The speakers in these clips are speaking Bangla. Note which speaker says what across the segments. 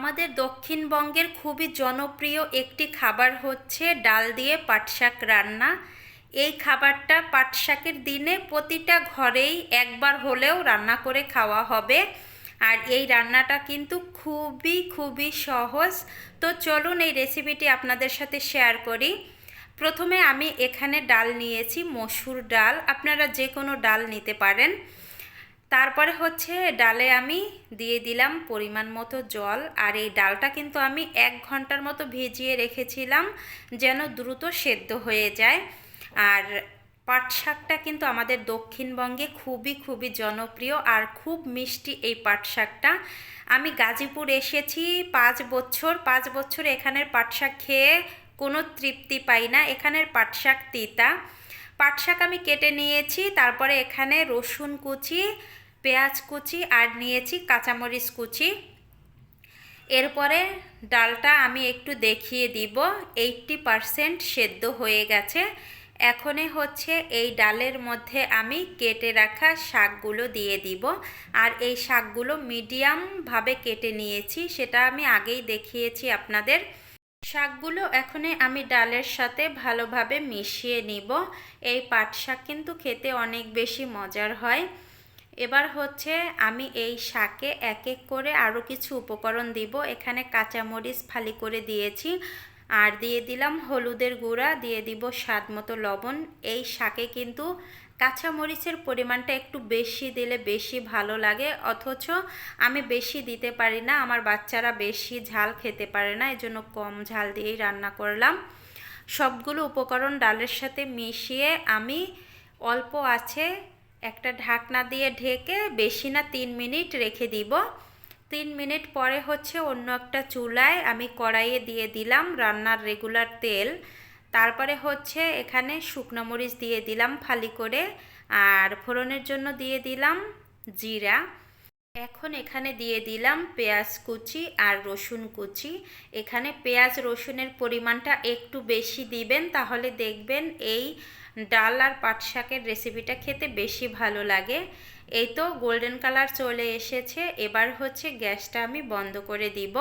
Speaker 1: আমাদের দক্ষিণবঙ্গের খুবই জনপ্রিয় একটি খাবার হচ্ছে ডাল দিয়ে পাটশাক রান্না। এই খাবারটা পাটশাকের দিনে প্রতিটা ঘরেই একবার হলেও রান্না করে খাওয়া হবে। আর এই রান্নাটা কিন্তু খুবই খুবই সহজ। তো চলুন এই রেসিপিটি আপনাদের সাথে শেয়ার করি। প্রথমে আমি এখানে ডাল নিয়েছি, মসুর ডাল। আপনারা যে কোনো ডাল নিতে পারেন। তারপরে হচ্ছে ডালে আমি দিয়ে দিলাম পরিমাণ মতো জল, আর এই ডালটা কিন্তু আমি এক ঘণ্টার মতো ভিজিয়ে রেখেছিলাম যেন দ্রুত সেদ্ধ হয়ে যায়। আর পাট শাকটা কিন্তু আমাদের দক্ষিণবঙ্গে খুবই খুবই জনপ্রিয় আর খুব মিষ্টি এই পাট শাকটা। আমি গাজীপুর এসেছি পাঁচ বছর পাঁচ বছর এখানের পাট শাক খেয়ে কোনো তৃপ্তি পাই না, এখানের পাট শাক তিতা। পাট শাক আমি কেটে নিয়েছি, তারপরে এখানে রসুন কুচি পেঁয়াজ কুচি আর নিয়েছি কাঁচামরিচ কুচি। এরপরে ডালটা আমি একটু দেখিয়ে দিব। এইটটি পারসেন্ট সেদ্ধ হয়ে গেছে। এখনে হচ্ছে এই ডালের মধ্যে আমি কেটে রাখা শাকগুলো দিয়ে দিব। আর এই শাকগুলো মিডিয়ামভাবে কেটে নিয়েছি, সেটা আমি আগেই দেখিয়েছি আপনাদের। শাকগুলো এখনে আমি ডালের সাথে ভালোভাবে মিশিয়ে নিব। এই পাট শাক কিন্তু খেতে অনেক বেশি মজার হয়। এবার হচ্ছে আমি এই শাকে এক এক করে আরও কিছু উপকরণ দিব। এখানে কাঁচামরিচ ফালি করে দিয়েছি। আর দিয়ে দিলাম হলুদের গুঁড়া, দিয়ে দিব স্বাদ মতো লবণ। এই শাকে কিন্তু কাঁচামরিচের পরিমাণটা একটু বেশি দিলে বেশি ভালো লাগে। অথচ আমি বেশি দিতে পারি না, আমার বাচ্চারা বেশি ঝাল খেতে পারে না, এজন্য কম ঝাল দিয়েই রান্না করলাম। সবগুলো উপকরণ ডালের সাথে মিশিয়ে আমি অল্প আছে একটা ঢাকনা দিয়ে ঢেকে বেশি না তিন মিনিট রেখে দিব। তিন মিনিট পরে হচ্ছে অন্য একটা চুলায় আমি কড়াইয়ে দিয়ে দিলাম রান্নার রেগুলার তেল। তারপরে হচ্ছে এখানে শুকনো মরিচ দিয়ে দিলাম ফালি করে। আর ফোড়নের জন্য দিয়ে দিলাম জিরা। এখন এখানে দিয়ে দিলাম পেঁয়াজ কুচি আর রসুন কুচি। এখানে পেঁয়াজ, রসুনের পরিমাণটা একটু বেশি দিবেন, তাহলে দেখবেন এই ডাল আর পাট শাকের রেসিপিটা খেতে বেশি ভালো লাগে। এই তো গোল্ডেন কালার চলে এসেছে, এবার হচ্ছে গ্যাসটা আমি বন্ধ করে দিব।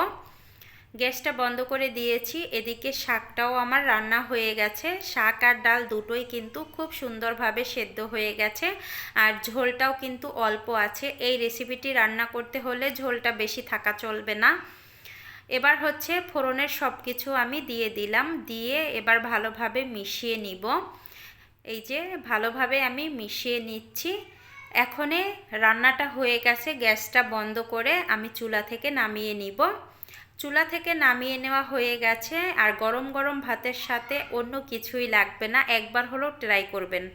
Speaker 1: গ্যাসটা বন্ধ করে দিয়েছি, এদিকে শাকটাও আমার রান্না হয়ে গেছে। শাক আর ডাল দুটোই কিন্তু খুব সুন্দরভাবে সেদ্ধ হয়ে গেছে আর ঝোলটাও কিন্তু অল্প আছে। এই রেসিপিটি রান্না করতে হলে ঝোলটা বেশি থাকা চলবে না। এবার হচ্ছে ফোড়নের সব কিছু আমি দিয়ে দিলাম, দিয়ে এবার ভালোভাবে মিশিয়ে নিব। এই যে ভালোভাবে আমি মিশিয়ে নিচ্ছি। এখনে রান্নাটা হয়ে গেছে, গ্যাসটা বন্ধ করে আমি চুলা থেকে নামিয়ে নিব। চুলা থেকে নামিয়ে নেওয়া হয়ে গেছে আর গরম গরম ভাতের সাথে অন্য কিছুই লাগবে না। একবার হলেও ট্রাই করবেন।